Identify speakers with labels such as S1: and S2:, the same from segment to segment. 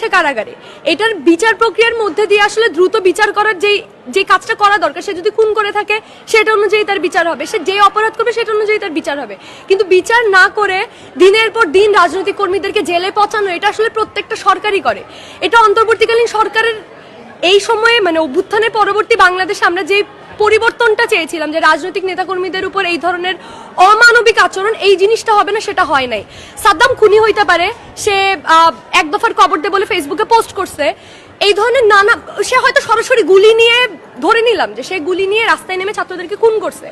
S1: সে কারাগারে। এটার বিচার প্রক্রিয়ার মধ্যে দিয়ে আসলে দ্রুত বিচার করার যেই, যে কাজটা করা দরকার, সে যদি খুন করে থাকে, সেটা অনুযায়ী তার বিচার হবে। সে যে অপরাধ করবে, সেটা অনুযায়ী তার বিচার হবে। কিন্তু বিচার না করে দিনের পর দিন রাজনৈতিক কর্মীদেরকে জেলে পচানো, এটা আসলে প্রত্যেকটা সরকারই করে। এটা অন্তর্বর্তীকালীন সরকারের এই সময়ে মানে অভ্যুত্থানের পরবর্তী বাংলাদেশে আমরা যে পরিবর্তনটা চেয়েছিলাম যে রাজনৈতিক নেতাকর্মীদের উপর এই ধরনের অমানবিক আচরণ, এই জিনিসটা হবে না, সেটা হয় নাই। সাদ্দাম খুনি হইতে পারে, সে এক দফার কবর দে বলে ফেসবুকে পোস্ট করছে। এই ধরনের নানা, সে হয়তো সরাসরি গুলি নিয়ে ধরে নিলাম যে সে গুলি নিয়ে রাস্তায় নেমে ছাত্রদেরকে খুন করছে।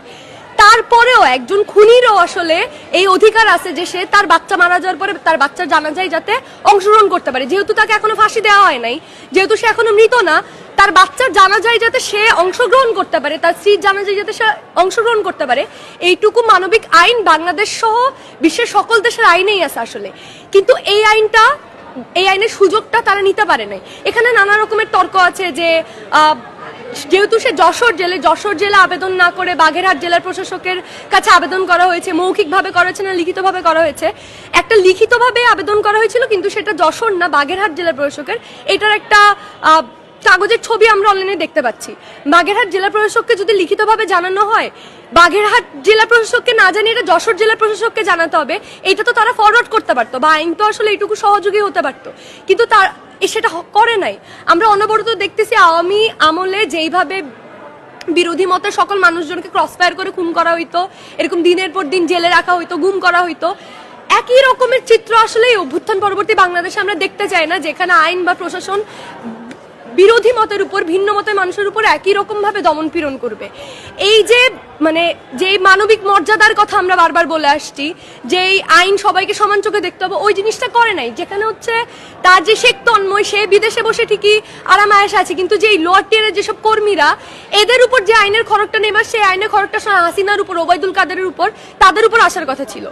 S1: তারপরেও একজন খুনিরও আসলে এই অধিকার আছে যে সে তার বাচ্চা মারা যাওয়ার পরে তার বাচ্চার জানাজায় যাতে অংশগ্রহণ করতে পারে। যেহেতু তাকে এখনও ফাঁসি দেওয়া হয় নাই, যেহেতু সে এখনও মৃত না তার বাচ্চার জানাজায় যাতে সে অংশগ্রহণ করতে পারে, তার স্ত্রীর জানাজায় যাতে সে অংশগ্রহণ করতে পারে, এইটুকু মানবিক আইন বাংলাদেশ সহ বিশ্বের সকল দেশের আইনেই আছে আসলে। কিন্তু এই আইনটা, এই আইনের সুযোগটা তারা নিতে পারে নাই। এখানে নানা রকমের তর্ক আছে যে যেহেতু সে যশোর জেলে যশোর জেলে আবেদন না করে বাগেরহাট জেলার প্রশাসকের কাছে আবেদন করা হয়েছে, মৌখিকভাবে করা হয়েছে না, লিখিতভাবে করা হয়েছে? একটা লিখিতভাবে আবেদন করা হয়েছিল, কিন্তু সেটা যশোর না বাগেরহাট জেলার প্রশাসকের। এটার একটা কাগজের ছবি আমরা অনলাইনে দেখতে পাচ্ছি। বাগেরহাট জেলা প্রশাসককে যদি লিখিতভাবে জানানো হয়, বাগেরহাট জেলা প্রশাসককে না জানিয়ে এটা যশোর জেলা প্রশাসককে জানাতে হবে, এটা তো তারা ফরওয়ার্ড করতে পারতো বা আইন তো আসলে এইটুকু সহযোগী হতে পারতো। কিন্তু তার সেটা করে নাই। আমরা অনবরত দেখতেছি আওয়ামী আমলে যেইভাবে বিরোধী মতের সকল মানুষজনকে ক্রসফায়ার করে খুন করা হইতো, এরকম দিনের পর দিন জেলে রাখা হইতো, গুম করা হইতো, একই রকমের চিত্র আসলে অভ্যুত্থান পরবর্তী বাংলাদেশে আমরা দেখতে চাই না, যেখানে আইন বা প্রশাসন বিরোধী মতের উপর, ভিন্ন মতের মানুষের উপর একই রকম ভাবে দমন পীড়ন করবে। এই যে মানে যে মানবিক মর্যাদার কথা আমরা বারবার বলে আসছি যে এই আইন সবাইকে সমান চোখে দেখতে হবে, ওই জিনিসটা করে নাই। যেখানে হচ্ছে, তার যে শেখ তন্ময়, সে বিদেশে বসে ঠিকই আরাম আয়েস আছে, কিন্তু যে এই লোয়ার টিয়ারের যেসব কর্মীরা, এদের উপর যে আইনের খড়কটা নেবার সেই আইনের খড়কটা হাসিনার উপর, ওবায়দুল কাদেরের উপর, তাদের উপর আসার কথা ছিল।